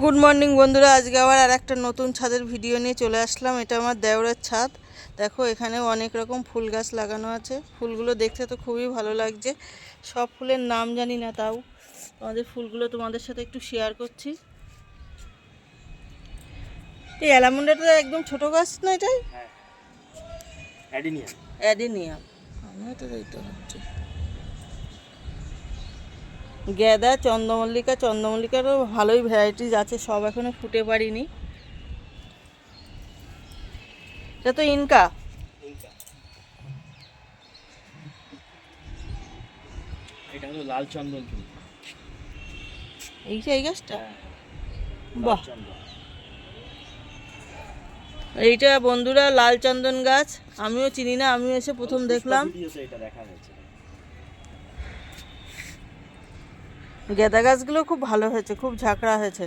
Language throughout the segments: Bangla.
গুড মর্নিং বন্ধুরা। আজকে আবার আর একটা নতুন ছাদের ভিডিও নিয়ে চলে আসলাম। এটা আমার দেওরের ছাদ। দেখো এখানেও অনেক রকম ফুল গাছ লাগানো আছে। ফুলগুলো দেখতে তো খুবই ভালো লাগছে। সব ফুলের নাম জানি না তাও। তোমাদের ফুলগুলো তোমাদের সাথে একটু শেয়ার করছি। এই অ্যালামুন্ডাটা একদম ছোট গাছ না এটাই? হ্যাঁ। অ্যাডিনিয়াম। অ্যাডিনিয়াম। আমি এটা দেখতে পাচ্ছি গেঁদা চন্দ্রমল্লিকা চন্দ্রমল্লিকারও ভালোই ভ্যারাইটিস আছে সব এখনও ফুটে পারিনি। এটা তো ইনকা। ইনকা এটা হলো লাল চন্দন ফুল এইটা এই গাছটা? হ্যাঁ বাহ। এইটা বন্ধুরা লাল চন্দন গাছ। আমিও চিনি না আমিও এসে প্রথম দেখলাম। এটা দেখা হয়েছে। গেঁদা গাছগুলো খুব ভালো হয়েছে, খুব ঝাঁকড়া হয়েছে।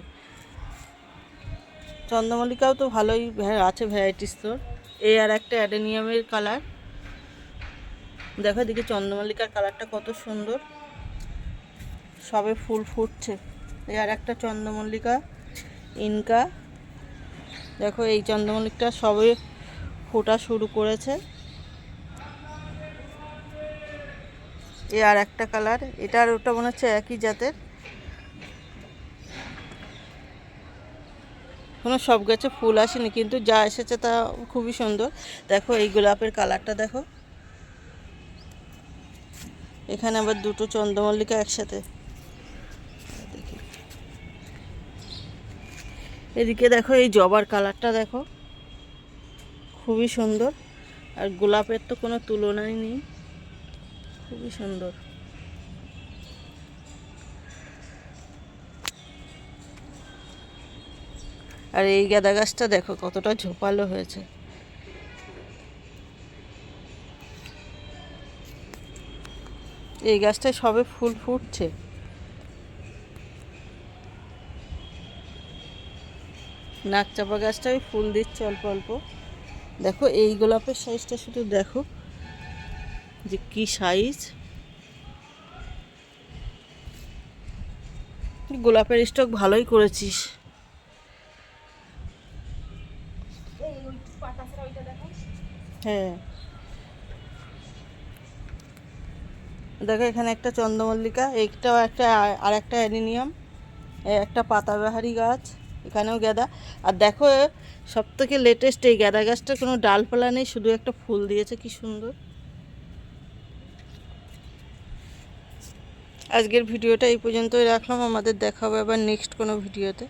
চন্দ্রমল্লিকাও তো ভালোই আছে ভ্যারাইটিস তোর এই আর একটা অ্যাডেনিয়ামের কালার দেখো দেখি চন্দ্রমল্লিকার কালারটা কত সুন্দর। সবে ফুল ফুটছে। এই আর একটা চন্দ্রমল্লিকা, ইনকা। দেখো এই চন্দ্রমল্লিকটা সবে ফোটা শুরু করেছে। এ আর একটা কালার। এটা আর ওটা মনে হচ্ছে একই জাতের। কোনো সব গাছে ফুল আসেনি, কিন্তু যা এসেছে তা খুবই সুন্দর। দেখো এই গোলাপের কালারটা দেখো। এখানে আবার দুটো চন্দ্রমল্লিকা একসাথে। এদিকে দেখো এই জবার কালারটা দেখো। খুবই সুন্দর। আর গোলাপের তো কোনো তুলনাই নেই। খুবই সুন্দর। আর এই গাঁদা গাছটা দেখো, কতটা ঝোপালো হয়েছে। এই গাছটায় সবে ফুল ফুটছে। নাক চাপা গাছটাই ফুল দিচ্ছে অল্প অল্প। দেখো, এই গোলাপের সাইজটা শুধু দেখো। যে কি সাইজ? গোলাপের স্টক ভালোই করেছিস। হ্যাঁ। দেখো এখানে একটা চন্দ্রমল্লিকা, এইটাও একটা আর একটা অ্যাডিনিয়াম একটা পাতাবাহারি গাছ, এখানেও গাঁদা। আর দেখো সব থেকে লেটেস্ট এই গাঁদা গাছটা কোনো ডালপালা নেই, শুধু একটা ফুল দিয়েছে, কি সুন্দর। আজকের ভিডিওটা এই পর্যন্তই রাখলাম আমাদের দেখা হবে আবার নেক্সট কোনো ভিডিওতে।